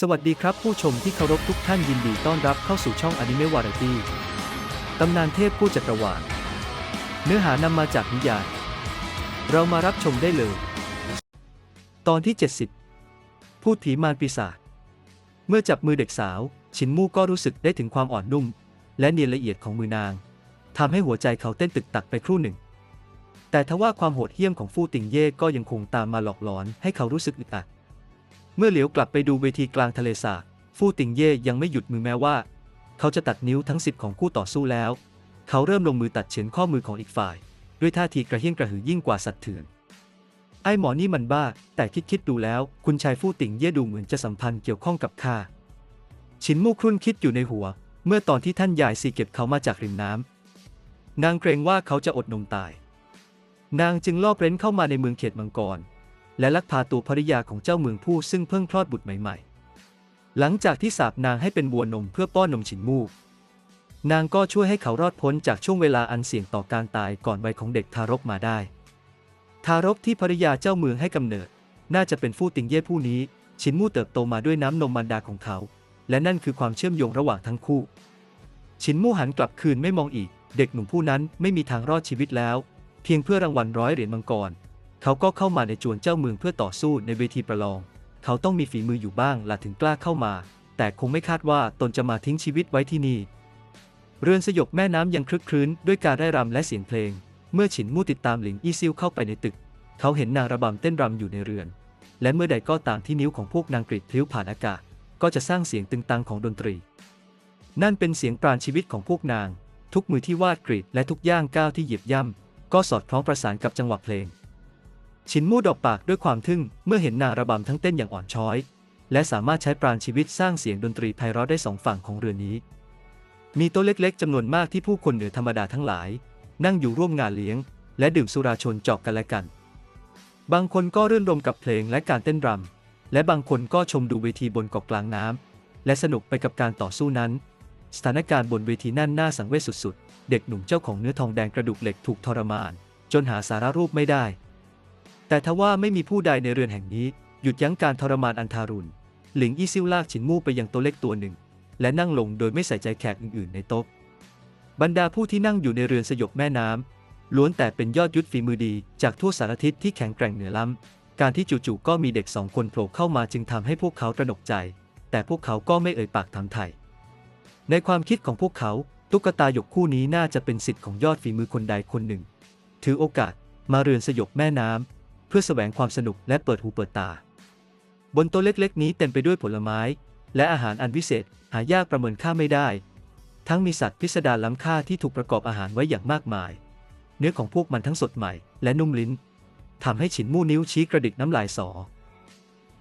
สวัสดีครับผู้ชมที่เคารพทุกท่านยินดีต้อนรับเข้าสู่ช่องอนิเมะวาไรตี้ตำนานเทพผู้จักรวาลเนื้อหานำมาจากนิยายเรามารับชมได้เลย ตอนที่ 70 พูดผีมารปีศาจเมื่อจับมือเด็กสาว ชินมู่ก็รู้สึกได้ถึงความอ่อนนุ่ม และเนียนละเอียดของมือนางทำให้หัวใจเขาเต้นตึกตักไปครู่หนึ่ง แต่ทว่าความโหดเหี้ยมของฟู่ติงเย่ก็ยังคงตามมาหลอกหลอนให้เขารู้สึกอึดอัด เมื่อเหลียวกลับไปดูเวทีกลางทะเลสาบฟู่ติงเย่ยังไม่หยุดมือแม้ว่า เขาจะตัดนิ้วทั้งสิบของคู่ต่อสู้แล้ว เขาเริ่มลงมือตัดเฉือนข้อมือของอีกฝ่าย ด้วยท่าทีกระเฮี้ยนกระหือยิ่งกว่าสัตว์เถื่อน ไอ้หมอนี่มันบ้า แต่คิดคิดๆดูแล้ว คุณชายฟู่ติงเย่ดูเหมือนจะสัมพันธ์เกี่ยวข้องกับข้าชินมู่ครุ่นคิดอยู่ในหัว เมื่อตอนที่ท่านยายซีเก็บเขามาจากริมน้ำนางเกรงว่าเขาจะอดนมตาย นางจึงลอบเร้นเข้ามาในเมืองเขตมังกร และลักพาตัวภริยาของเจ้าเมืองผู้ซึ่งเพิ่งคลอดบุตรใหม่ๆ หลังจากที่สาบนางให้เป็นบัวนมเพื่อป้อนนมฉินมูก นางก็ช่วยให้เขารอดพ้นจากช่วงเวลาอันเสี่ยงต่อการตายก่อนวัยของเด็กทารกมาได้ ทารกที่ภริยาเจ้าเมืองให้กำเนิด น่าจะเป็นฟู่ติงเย่ผู้นี้ชินมู่เติบโตมาด้วยน้ำนมมารดาของเขา และนั่นคือความเชื่อมโยงระหว่างทั้งคู่ชินมู่หันกลับคืนไม่มองอีก เด็กหนุ่มผู้นั้นไม่มีทางรอดชีวิตแล้ว เพียงเพื่อรางวัลร้อยเหรียญมังกร เขาก็เข้ามาในจวนเจ้าเมืองเพื่อต่อสู้ในเวทีประลอง เขาต้องมีฝีมืออยู่บ้างล่ะถึงกล้าเข้ามา แต่คงไม่คาดว่าตนจะมาทิ้งชีวิตไว้ที่นี่ เรือนสยบแม่น้ำยังคลึกครื้นด้วยการได้รำและเสียงเพลง เมื่อฉินมู่ติดตามหลิงอี้ซิ่วเข้าไปในตึก เขาเห็นนางระบำเต้นรำอยู่ในเรือน และเมื่อใดก็ตามที่นิ้วของพวกนางกรีดพลิ้วผ่านอากาศ ก็จะสร้างเสียงตึงตังของดนตรี นั่นเป็นเสียงปราณชีวิตของพวกนาง ทุกมือที่วาดกรีดและทุกย่างก้าวที่เหยียบย่ำก็สอดคล้องประสานกับจังหวะเพลง ชินมู่ดอกปากด้วยความทึ่งเมื่อเห็นนางระบำทั้งเต้นอย่างอ่อนช้อย และสามารถใช้ปราณชีวิตสร้างเสียงดนตรีไพเราะได้สองฝั่งของเรือนี้ มีโต๊ะเล็กๆจำนวนมากที่ผู้คนเหนือธรรมดาทั้งหลาย นั่งอยู่ร่วมงานเลี้ยง และดื่มสุราชนจอกกันและกัน บางคนก็รื่นรมกับเพลงและการเต้นรำและบางคนก็ชมดูเวทีบนเกาะกลางน้ำและสนุกไปกับการต่อสู้นั้น สถานการณ์บนเวทีนั่นน่าสังเวชสุดๆ เด็กหนุ่มเจ้าของเนื้อทองแดงกระดูกเหล็กถูกทรมาน จนหาสาระรูปไม่ได้ แต่ทว่าไม่มีผู้ใดในเรือนแห่งนี้ หยุดยั้งการทรมานอันทารุณ หลิงอี้ซิ่วลากฉินมู่ไปยังโต๊ะเล็กตัวหนึ่ง และนั่งลงโดยไม่ใส่ใจแขกอื่นๆในโต๊ะ บรรดาผู้ที่นั่งอยู่ในเรือนสยบแม่น้ำล้วนแต่เป็นยอดยุทธฝีมือดีจากทั่วสารทิศที่แข็งแกร่งเหนือล้ำการที่จู่ๆก็มีเด็กสองคนโผล่เข้ามาจึงทำให้พวกเขาตระหนกใจ แต่พวกเขาก็ไม่เอ่ยปากถามไทยในความคิดของพวกเขาตุ๊กตาหยกคู่นี้น่าจะเป็นสิทธิ์ของยอดฝีมือคนใดคนหนึ่ง ถือโอกาสมาเรือนสยบแม่น้ำเพื่อแสวงความสนุกและเปิดหูเปิดตา บนโต๊ะเล็กๆ นี้เต็มไปด้วยผลไม้ และอาหารอันวิเศษ หายากประเมินค่าไม่ได้ ทั้งมีสัตว์พิสดารล้ำค่าที่ถูกประกอบอาหารไว้อย่างมากมาย เนื้อของพวกมันทั้งสดใหม่และนุ่มลิ้นทำให้ฉินมู่นิ้วชี้กระดิกน้ำลายสอ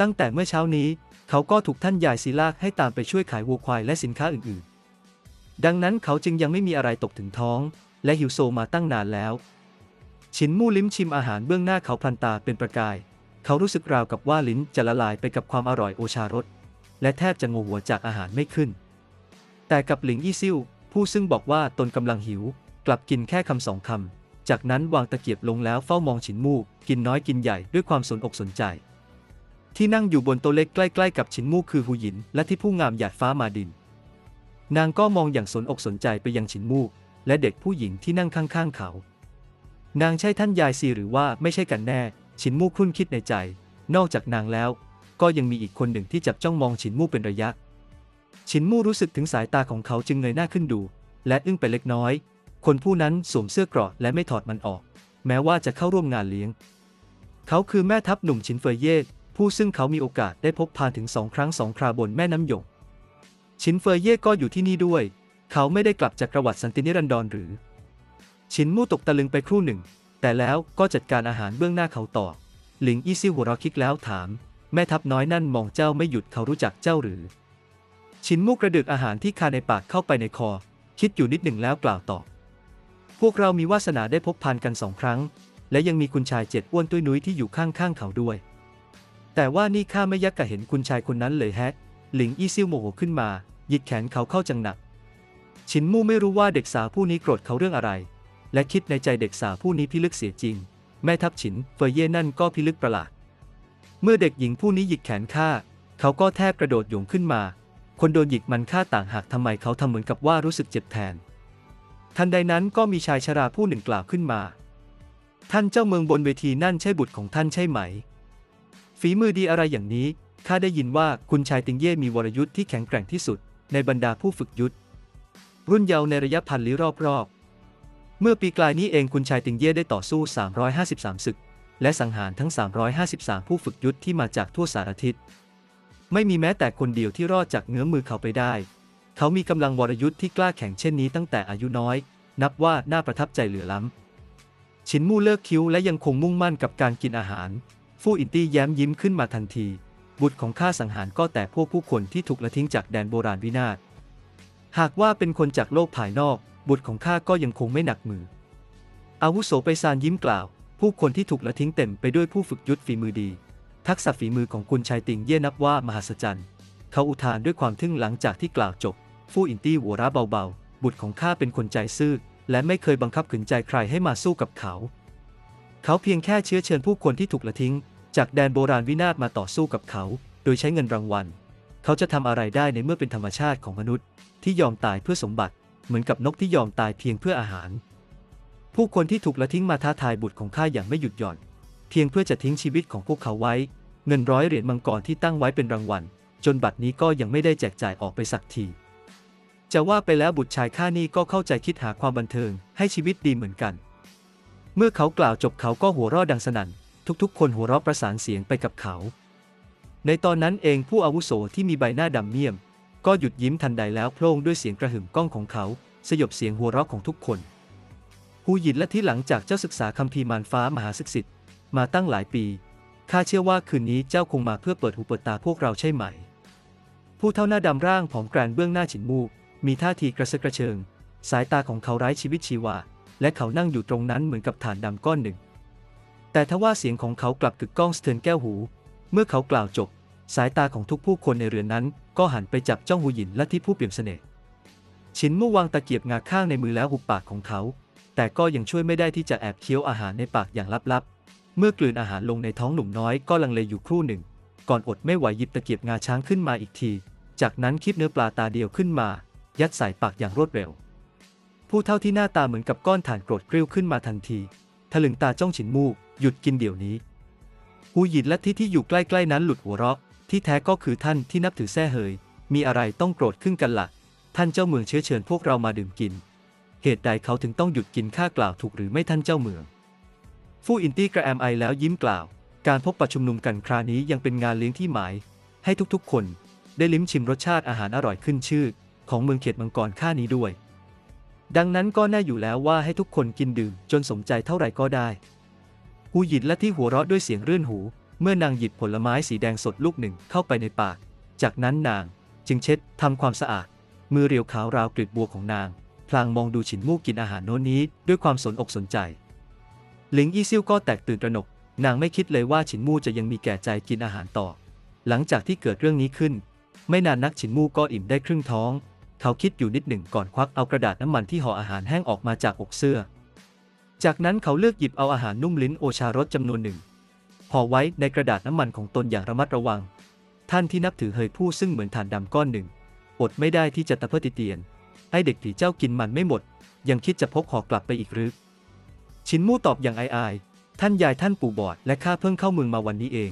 ตั้งแต่เมื่อเช้านี้ เขาก็ถูกท่านยายซีลากให้ตามไปช่วยขายวัวควายและสินค้าอื่นๆ ดังนั้นเขาจึงยังไม่มีอะไรตกถึงท้อง และหิวโซมาตั้งนานแล้ว ฉินมู่ลิ้มชิมอาหารเบื้องหน้าเขาพลันตาเป็นประกาย เขารู้สึกราวกับว่าลิ้นจะละลายไปกับความอร่อยโอชารส และแทบจะงงหัวจากอาหารไม่ขึ้น แต่กับหลิงอี้ซิ่วผู้ซึ่งบอกว่าตนกำลังหิว กลับกินแค่คำสองคำ จากนั้นวางตะเกียบลงแล้วเฝ้ามองฉินมู่กินน้อยกินใหญ่ด้วยความสนอกสนใจ ที่นั่งอยู่บนโต๊ะเล็กใกล้ๆกับฉินมู่คือหูหยิน และที่ผู้งามหยาดฟ้ามาดิน นางก็มองอย่างสนอกสนใจไปยังฉินมู่และเด็กผู้หญิงที่นั่งข้างๆเขา นางใช่ท่านยายซีหรือว่าไม่ใช่กันแน่ ฉินมู่ครุ่นคิดในใจ นอกจากนางแล้ว ก็ยังมีอีกคนหนึ่งที่จับจ้องมองฉินมู่เป็นระยะ ฉินมู่รู้สึกถึงสายตาของเขาจึงเงยหน้าขึ้นดู และอึ้งไปเล็กน้อย คนผู้นั้นสวมเสื้อกราะและไม่ถอดมันออก แม้ว่าจะเข้าร่วมงานเลี้ยง เขาคือแม่ทัพหนุ่มฉินเฟยเย่ผู้ซึ่งเขามีโอกาสได้พบพานถึงสองครั้งสองคราบนแม่น้ำหยง ฉินเฟยเย่ก็อยู่ที่นี่ด้วย เขาไม่ได้กลับจากประวัติสันตินิรันดรหรือ ฉินมู่ตกตะลึงไปครู่หนึ่ง แต่แล้วก็จัดการอาหารเบื้องหน้าเขาต่อ หลิงอี้ซิ่วหัวเราะคิกแล้วถาม แม่ทัพน้อยนั่นมองเจ้าไม่หยุดเขารู้จักเจ้าหรือ ชินมู่กระดึกอาหารที่คาในปากเข้าไปในคอ คิดอยู่นิดหนึ่งแล้วกล่าวตอบพวกเรามีวาสนาได้พบพันกันสองครั้ง และยังมีคุณชายเจ็ดอ้วนตุ้ยนุ้ยที่อยู่ข้างๆเขาด้วย แต่ว่านี่ข้าไม่ยักกะเห็นคุณชายคนนั้นเลยแฮะ หลิงอี้ซิ่วโมโหขึ้นมาหยิกแขนเขาเข้าจังหนักชินมู่ไม่รู้ว่าเด็กสาวผู้นี้โกรธเขาเรื่องอะไร และคิดในใจเด็กสาวผู้นี้พิลึกเสียจริง แม่ทัพฉินเฟยเย่นั่นก็พิลึกประหลาด เมื่อเด็กหญิงผู้นี้หยิกแขนข้าเขาก็แทบกระโดดโยงขึ้นมา คนโดนหยิกมันฆ่าต่างหากทำไมเขาทำเหมือนกับว่ารู้สึกเจ็บแทน ทันใดนั้นก็มีชายชราผู้หนึ่งกล่าวขึ้นมา ท่านเจ้าเมืองบนเวทีนั่นใช่บุตรของท่านใช่ไหม ฝีมือดีอะไรอย่างนี้ข้าได้ยินว่าคุณชายติงเย่มีวรยุทธ์ที่แข็งแกร่งที่สุด ในบรรดาผู้ฝึกยุทธรุ่นเยาว์ในระยะพันลี้รอบๆ เมื่อปีกลายนี้เองคุณชายติงเย่ได้ต่อสู้ 353 ศึก และสังหารทั้ง 353 ผู้ฝึกยุทธที่มาจากทั่วสารทิศ ไม่มีแม้แต่คนเดียวที่รอดจากเงื้อมือเขาไปได้ เขามีกำลังวรยุทธ์ที่กล้าแข่งเช่นนี้ตั้งแต่อายุน้อย นับว่าน่าประทับใจเหลือล้ำ ชินมู่เลิกคิ้วและยังคงมุ่งมั่นกับการกินอาหาร ฟู่อินตี้แย้มยิ้มขึ้นมาทันที บุตรของข้าสังหารก็แต่พวกผู้คนที่ถูกละทิ้งจากแดนโบราณวินาศ หากว่าเป็นคนจากโลกภายนอก บุตรของข้าก็ยังคงไม่หนักมือ อาวุโสไปซานยิ้มกล่าว ผู้คนที่ถูกละทิ้งเต็มไปด้วยผู้ฝึกยุทธฝีมือดี ทักษะฝีมือของคุณชายติงเย่นับว่ามหัศจรรย์เขาอุทานด้วยความทึ่งหลังจากที่กล่าวจบ ฟู่อินตี้หัวเราะเบาๆ บุตรของข้าเป็นคนใจซื่อและไม่เคยบังคับขืนใจใครให้มาสู้กับเขา เขาเพียงแค่เชื้อเชิญผู้คนที่ถูกละทิ้ง จากแดนโบราณวินาศมาต่อสู้กับเขา โดยใช้เงินรางวัล เขาจะทำอะไรได้ในเมื่อเป็นธรรมชาติของมนุษย์ ที่ยอมตายเพื่อสมบัติ เหมือนกับนกที่ยอมตายเพียงเพื่ออาหาร ผู้คนที่ถูกละทิ้งมาท้าทายบุตรของข้าอย่างไม่หยุดหย่อน เพียงเพื่อจะทิ้งชีวิตของพวกเขาไว้ เงินร้อยเหรียญมังกรที่ตั้งไว้เป็นรางวัล จนบัดนี้ก็ยังไม่ได้แจกจ่ายออกไปสักที จะว่าไปแล้วบุตรชายข้านี่ก็เข้าใจคิดหาความบันเทิงให้ชีวิตดีเหมือนกัน เมื่อเขากล่าวจบเขาก็หัวเราะดังสนั่น ทุกๆ คนหัวเราะประสานเสียงไปกับเขา ในตอนนั้นเองผู้อาวุโสที่มีใบหน้าดำเมี่ยม ก็หยุดยิ้มทันใดแล้วโพล่งด้วยเสียงกระหึ่มก้องของเขา สยบเสียงหัวเราะของทุกคนฮูหยินและที่หลังจากเจ้าศึกษาคัมภีร์มารฟ้ามหาศึกษิตมาตั้งหลายปีข้าเชื่อว่าคืนนี้เจ้าคงมาเพื่อเปิดหูเปิดตาพวกเราใช่ไหม ผู้เท่าหน้าดำร่างผอมแกรนเบื้องหน้าฉินมูมีท่าทีกระเซาะกระเชิง สายตาของเขาไร้ชีวิตชีวา และเขานั่งอยู่ตรงนั้นเหมือนกับฐานดำก้อนหนึ่ง แต่ทว่าเสียงของเขากลับกึกก้องสะเทือนแก้วหู เมื่อเขากล่าวจบ สายตาของทุกผู้คนในเรือนนั้น ก็หันไปจับจ้องหูหยินและที่ผู้เปี่ยมเสน่ห์ชินมู่วางตะเกียบงาข้างในมือแล้วหุบปากของเขา แต่ก็ยังช่วยไม่ได้ที่จะแอบเคี้ยวอาหารในปากอย่างลับๆ เมื่อกลืนอาหารลงในท้องหนุ่มน้อยก็ลังเลอยู่ครู่หนึ่ง ก่อนอดไม่ไหวหยิบตะเกียบงาช้างขึ้นมาอีกที จากนั้นคีบเนื้อปลาตาเดียวขึ้นมา ยัดใส่ปากอย่างรวดเร็ว ผู้เท่าที่หน้าตาเหมือนกับก้อนถ่านโกรธกริ้วขึ้นมาทันทีถลึงตาจ้องฉินมู่หยุดกินเดี๋ยวนี้หูหยินและที่ที่อยู่ใกล้ๆนั้นหลุดหัวเราะ ที่แท้ก็คือท่านที่นับถือแท้เหยมีอะไรต้องโกรธขึ้นกันละ่ะ ท่านเจ้าเมืองเชื้อเชิญพวกเรามาดื่มกิน เหตุใดเขาถึงต้องหยุดกินข้ากล่าวถูกหรือไม่ท่านเจ้าเมือง ฟู่อินตี้กระแอมไอแล้วยิ้มกล่าว การพบประชุมนุมกันครานี้ยังเป็นงานเลี้ยงที่หมาย ให้ทุกๆ คนได้ลิ้มชิมรสชาติอาหารอร่อยขึ้นชื่อ ของเมืองเขตมังกรข้านี้ด้วย ดังนั้นก็แน่อยู่แล้วว่าให้ทุกคนกินดื่มจนสมใจเท่าไหร่ก็ได้ หูหยินและที่หัวเราะด้วยเสียงรื่นหู เมื่อนางหยิบผลไม้สีแดงสดลูกหนึ่งเข้าไปในปาก จากนั้นนางจึงเช็ดทำความสะอาด มือเรียวขาวราวกลีบบัวของนาง พลางมองดูฉินมู่กินอาหารโน้นนี้ด้วยความสนอกสนใจ หลิงอี้ซิ่วก็แตกตื่นตระหนก นางไม่คิดเลยว่าฉินมู่จะยังมีแก่ใจกินอาหารต่อ หลังจากที่เกิดเรื่องนี้ขึ้น ไม่นานนักฉินมู่ก็อิ่มได้ครึ่งท้อง เขาคิดอยู่นิดหนึ่งก่อนควักเอากระดาษน้ำมันที่ห่ออาหารแห้งออกมาจากอกเสื้อ จากนั้นเขาเลือกหยิบเอาอาหารนุ่มลิ้นโอชารสจำนวนหนึ่ง ห่อไว้ในกระดาษน้ำมันของตนอย่างระมัดระวัง ท่านที่นับถือเฮยผู้ซึ่งเหมือนถ่านดำก้อนหนึ่ง อดไม่ได้ที่จะตะเพิดติเตียน ให้เด็กผีเจ้ากินมันไม่หมด ยังคิดจะพกห่อกลับไปอีกหรือ ชินมู่ตอบอย่างอายๆท่านยายท่านปู่บอดและข้าเพิ่งเข้าเมืองมาวันนี้เอง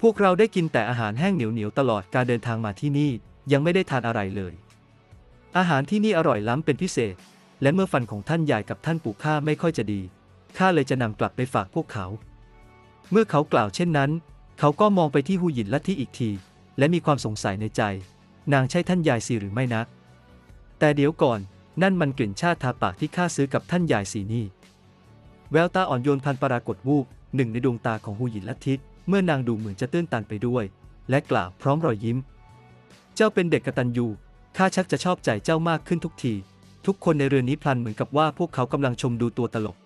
พวกเราได้กินแต่อาหารแห้งเหนียวๆตลอดการเดินทางมาที่นี่ยังไม่ได้ทานอะไรเลย อาหารที่นี่อร่อยล้ำเป็นพิเศษ และเมื่อฟันของท่านยายกับท่านปู่ข้าไม่ค่อยจะดีข้าเลยจะนำกลับไปฝากพวกเขา เมื่อเขากล่าวเช่นนั้น เขาก็มองไปที่หูหยินลัทธิอีกที และมีความสงสัยในใจ นางใช่ท่านยายสีหรือไม่นะแต่เดี๋ยวก่อน นั่นมันกลิ่นชาติทาปากที่ข้าซื้อกับท่านยายสีนี่ แววตาอ่อนโยนพันปรากฏวูบหนึ่งในดวงตาของหูหยินลัทธิเมื่อนางดูเหมือนจะตื้นตันไปด้วย และกล่าวพร้อมรอยยิ้ม เจ้าเป็นเด็กกตัญญูข้าชักจะชอบใจเจ้ามากขึ้นทุกที ทุกคนในเรือนนี้พลันเหมือนกับว่าพวกเขากำลังชมดูตัวตลก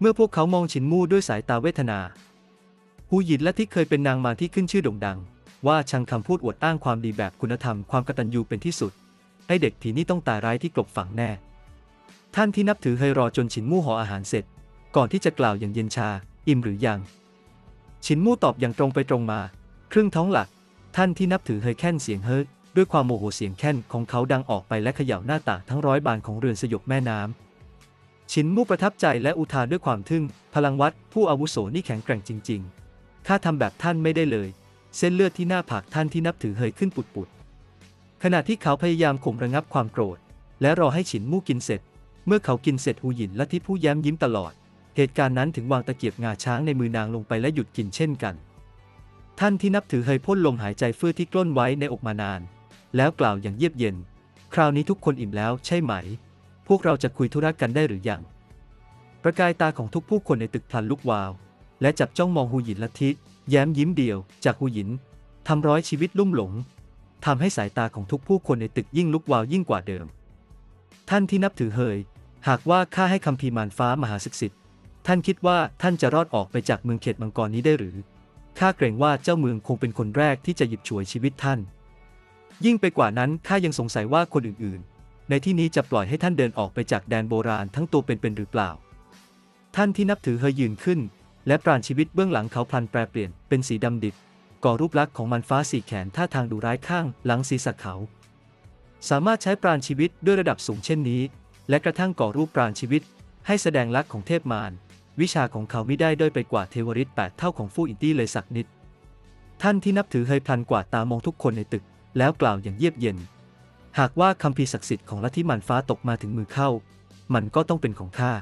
เมื่อพวกเขามองฉินมู่ด้วยสายตาเวทนา ฮูหยินและที่เคยเป็นนางมารที่ขึ้นชื่อโด่งดัง ว่าชังคำพูดอวดอ้างความดีแบบคุณธรรมความกตัญญูเป็นที่สุด ให้เด็กผีนี่ต้องตายร้ายที่กลบฝังแน่ ท่านที่นับถือเฮยรอจนฉินมู่ห่ออาหารเสร็จ ก่อนที่จะกล่าวอย่างเย็นชา อิ่มหรือยัง ฉินมู่ตอบอย่างตรงไปตรงมา ครึ่งท้องหลัก ท่านที่นับถือเฮยแค้นเสียงเฮยด้วยความโมโหเสียงแค้นของเขาดังออกไปและเขย่าหน้าต่างทั้งร้อยบานของเรือนสยบแม่น้ำชินมู่ประทับใจและอุทานด้วยความทึ่ง พลังวัดผู้อาวุโสนี่แข็งแกร่งจริง ๆ ข้าทำแบบท่านไม่ได้เลย เส้นเลือดที่หน้าผากท่านที่นับถือเฮยขึ้นปุดๆขณะที่เขาพยายามข่มระงับความโกรธ และรอให้ฉินมู่กินเสร็จ เมื่อเขากินเสร็จหูหยินและที่ผู้แย้มยิ้มตลอด เหตุการณ์นั้นถึงวางตะเกียบงาช้างในมือนางลงไปและหยุดกินเช่นกัน ท่านที่นับถือเฮยพ่นลมหายใจเฟื่อที่กล้นไว้ในอกมานาน แล้วกล่าวอย่างเยียบเย็น คราวนี้ทุกคนอิ่มแล้วใช่ไหม พวกเราจะคุยธุระกันได้หรือยังประกายตาของทุกผู้คนในตึกพลันลุกวาว และจับจ้องมองหูหยินละทิแย้มยิ้มเดียวจากหูหยินทำร้อยชีวิตลุ่มหลงทำให้สายตาของทุกผู้คนในตึกยิ่งลุกวาวยิ่งกว่าเดิม ท่านที่นับถือเฮย หากว่าข้าให้คำพีมารฟ้ามหาศักดิ์สิทธิ์ท่านคิดว่าท่านจะรอดออกไปจากเมืองเขตมังกรนี้ได้หรือข้าเกรงว่าเจ้าเมืองคงเป็นคนแรกที่จะหยิบฉวยชีวิตท่าน ยิ่งไปกว่านั้นข้ายังสงสัยว่าคนอื่นๆ ในที่นี้จะปล่อยให้ท่านเดินออกไปจากแดนโบราณทั้งตัวเป็นๆหรือเปล่า ท่านที่นับถือเฮยยืนขึ้น และปราณชีวิตเบื้องหลังเขาพลันแปรเปลี่ยนเป็นสีดำดิบก่อรูปลักษณ์ของมันฟ้าสี่แขนท่าทางดูร้ายข้างหลังศีรษะเขา สามารถใช้ปราณชีวิตด้วยระดับสูงเช่นนี้ และกระทั่งก่อรูปปราณชีวิต ให้แสดงลักษณ์ของเทพมารวิชาของเขาไม่ได้ด้อยไปกว่าเทวริตแปดเท่าของฟู่อินตี้เลยสักนิด ท่านที่นับถือเฮยพลันกว่าตามองทุกคนในตึก แล้วกล่าวอย่างเยียบเย็น หากว่าคำพีศักดิ์สิทธิ์ของลัทธิมันฟ้าตกมาถึงมือเข้า มันก็ต้องเป็นของข้า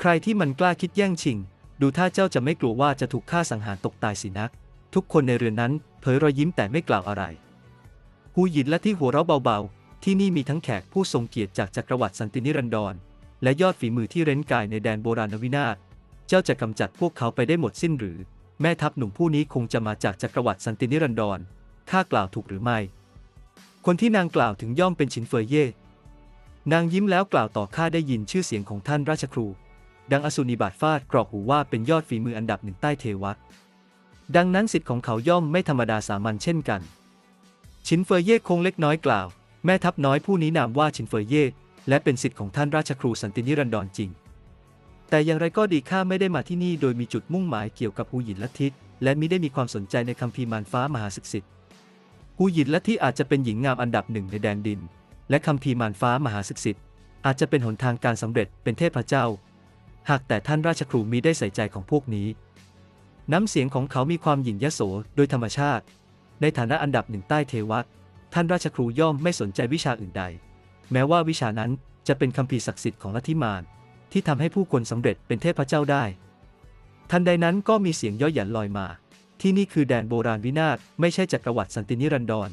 ใครที่มันกล้าคิดแย่งชิง ดูท่าเจ้าจะไม่กลัวว่าจะถูกฆ่าสังหารตกตายสินัก ทุกคนในเรือนนั้นเผยรอยยิ้มแต่ไม่กล่าวอะไรหูหยินและที่หัวเราะเบาๆ ที่นี่มีทั้งแขกผู้ทรงเกียรติจากจักรวรรดิสันตินิรันดร และยอดฝีมือที่เร้นกายในแดนโบราณวินาศ เจ้าจะกำจัดพวกเขาไปได้หมดสิ้นหรือ แม่ทัพหนุ่มผู้นี้คงจะมาจากจักรวรรดิสันตินิรันดร ข้ากล่าวถูกหรือไม่ คนที่นางกล่าวถึงย่อมเป็นชินเฟยเย่ นางยิ้มแล้วกล่าวต่อข้าได้ยินชื่อเสียงของท่านราชครู ดังอสุนิบาตฟาดกรอกหูว่าเป็นยอดฝีมืออันดับหนึ่งใต้เทวะ ดังนั้นสิทธิ์ของเขาย่อมไม่ธรรมดาสามัญเช่นกัน ชินเฟยเย่คงเล็กน้อยกล่าว แม่ทัพน้อยผู้นี้นามว่าชินเฟยเย่และเป็นสิทธิ์ของท่านราชครูสันตินิรันดรจริง แต่อย่างไรก็ดีข้าไม่ได้มาที่นี่โดยมีจุดมุ่งหมายเกี่ยวกับหูหยินลัทธิและมิได้มีความสนใจในคัมภีร์มารฟ้ามหาศักดิ์สิทธิ์หูหยินลัทธิอาจจะเป็นหญิงงามอันดับหนึ่งในแดนดิน และคัมภีร์มารฟ้ามหาศักดิ์สิทธิ์อาจจะเป็นหนทางการสำเร็จเป็นเทพเจ้า หากแต่ท่านราชครูมีได้ใส่ใจของพวกนี้ น้ำเสียงของเขามีความหยิ่งยโสโดยธรรมชาติ ในฐานะอันดับหนึ่งใต้เทวะ ท่านราชครูย่อมไม่สนใจวิชาอื่นใด แม้ว่าวิชานั้นจะเป็นคัมภีศักดิ์สิทธิ์ของลัทธิมารที่ทำให้ผู้คนสำเร็จเป็นเทพเจ้าได้ ทันใดนั้นก็มีเสียงย่อหยันลอยมา ที่นี่คือแดนโบราณวินาศไม่ใช่จักรวรรดิสันตินิรันดร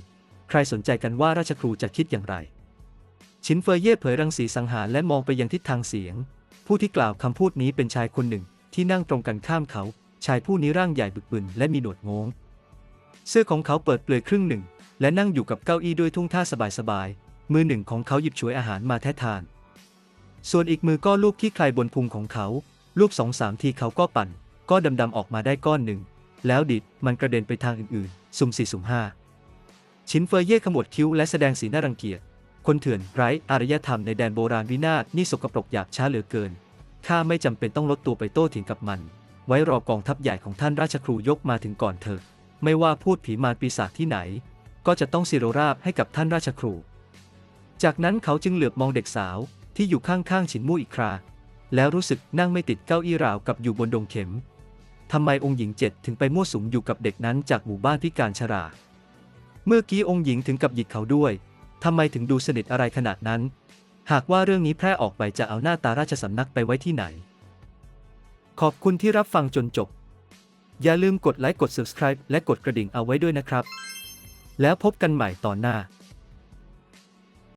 ใครสนใจกันว่าราชครูจะคิดอย่างไร ชินเฟยเย่เผยรังสีสังหารและมองไปยังทิศทางเสียง ผู้ที่กล่าวคำพูดนี้เป็นชายคนหนึ่งที่นั่งตรงกันข้ามเขา ชายผู้นี้ร่างใหญ่บึกบึนและมีหนวดงงเสื้อของเขาเปิดเปลือยครึ่งหนึ่ง และนั่งอยู่กับเก้าอี้ด้วยทุ่งท่าสบายๆ มือหนึ่งของเขาหยิบฉวยอาหารมาแทะทาน ส่วนอีกมือก็ลูบขี้ใครบนพุงของเขา ลูบสองสามทีเขาก็ปั่น ก็ดำๆออกมาได้ก้อนหนึ่ง แล้วดิดมันกระเด็นไปทางอื่นๆ สุ่มสี่สุ่มห้า ชินเฟยเย่ขมวดคิ้วและแสดงสีหน้ารังเกียจ คนเถื่อนไร้อารยธรรมในแดนโบราณวินาศนี่สกปรกหยาบช้าเหลือเกิน ข้าไม่จำเป็นต้องลดตัวไปโต้เถียงกับมัน ไว้รอกองทัพใหญ่ของท่านราชครูยกมาถึงก่อนเถอะ ไม่ว่าพูดผีมารปีศาจที่ไหน ก็จะต้องสิโรราบให้กับท่านราชครู จากนั้นเขาจึงเหลือบมองเด็กสาวที่อยู่ข้างๆฉินมู่อีกครา แล้วรู้สึกนั่งไม่ติดเก้าอี้ราวกับอยู่บนดงเข็มทำไมองค์หญิงเจ็ดถึงไปมั่วสุมอยู่กับเด็กนั้นจากหมู่บ้านพิการชรา เมื่อกี้องค์หญิงถึงกับหยิกเขาด้วย ทำไมถึงดูสนิทอะไรขนาดนั้น หากว่าเรื่องนี้แพร่ออกไปจะเอาหน้าตาราชสำนักไปไว้ที่ไหน ขอบคุณที่รับฟังจนจบ อย่าลืมกดไลค์กด subscribe และกดกระดิ่งเอาไว้ด้วยนะครับ แล้วพบกันใหม่ตอนหน้า